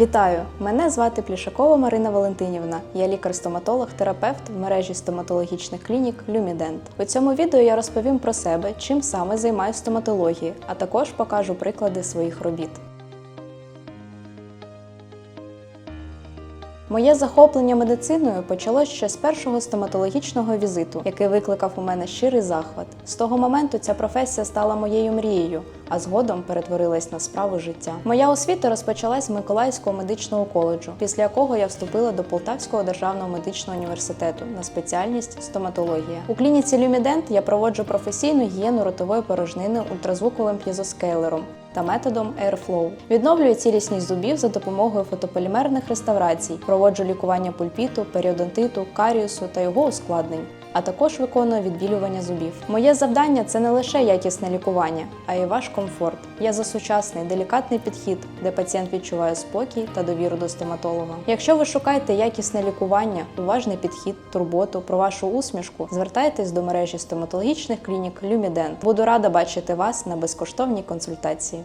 Вітаю! Мене звати Плішакова Марина Валентинівна. Я лікар-стоматолог, терапевт в мережі стоматологічних клінік Люмідент. У цьому відео я розповім про себе, чим саме займаюся стоматологією, а також покажу приклади своїх робіт. Моє захоплення медициною почалось ще з першого стоматологічного візиту, який викликав у мене щирий захват. З того моменту ця професія стала моєю мрією, а згодом перетворилась на справу життя. Моя освіта розпочалась з Миколаївського медичного коледжу, після якого я вступила до Полтавського державного медичного університету на спеціальність стоматологія. У клініці Люмідент я проводжу професійну гігієну ротової порожнини ультразвуковим п'єзоскейлером та методом Airflow. Відновлюю цілісність зубів за допомогою фотополімерних реставрацій, проводжу лікування пульпіту, періодонтиту, каріусу та його ускладнень. А також виконую відбілювання зубів. Моє завдання це не лише якісне лікування, а й ваш комфорт. Я за сучасний, делікатний підхід, де пацієнт відчуває спокій та довіру до стоматолога. Якщо ви шукаєте якісне лікування, уважний підхід, турботу про вашу усмішку, звертайтесь до мережі стоматологічних клінік Люмідент. Буду рада бачити вас на безкоштовній консультації.